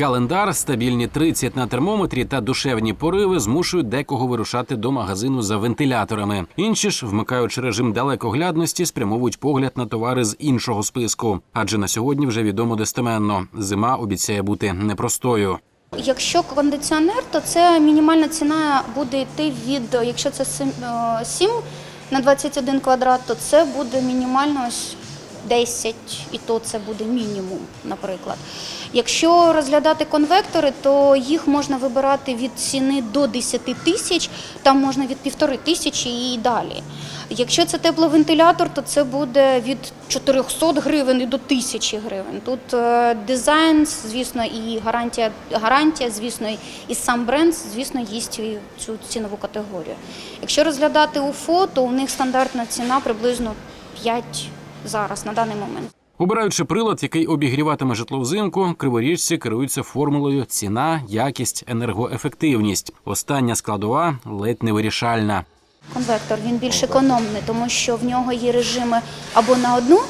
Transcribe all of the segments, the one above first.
Календар, стабільні 30 на термометрі та душевні пориви змушують декого вирушати до магазину за вентиляторами. Інші ж, вмикаючи режим далекоглядності, спрямовують погляд на товари з іншого списку. Адже на сьогодні вже відомо достеменно. Зима обіцяє бути непростою. Якщо кондиціонер, то це мінімальна ціна буде йти від, якщо це сім- е, 7 на 21 квадрат, то це буде мінімально ось 10, і то це буде мінімум, наприклад. Якщо розглядати конвектори, то їх можна вибирати від ціни до 10 тисяч, там можна від півтори тисячі і далі. Якщо це тепловентилятор, то це буде від 400 гривень і до 1000 гривень. Тут е, дизайн, звісно, і гарантія, гарантія, звісно, і сам бренд, звісно, їсть цю цінову категорію. Якщо розглядати УФО, то у них стандартна ціна приблизно 5 зараз на даний момент. Обираючи прилад, який обігріватиме житло взимку, криворіжці керуються формулою ціна, якість, енергоефективність. Остання складова ледь невирішальна. Конвектор він більш економний, тому що в нього є режими або на одну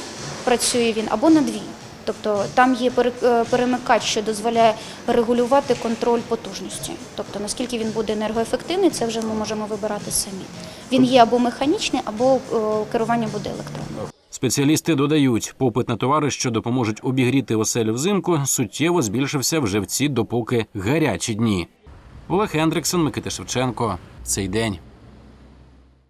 працює він, або на дві. Тобто там є е, перемикач, що дозволяє регулювати контроль потужності. Тобто наскільки він буде енергоефективний, це вже ми можемо вибирати самі. Він є або механічний, або е, керування буде електронним. Спеціалісти додають, попит на товари, що допоможуть обігріти оселю взимку, суттєво збільшився вже в ці допоки гарячі дні. Олег Ендріксон, Микита Шевченко. Цей день.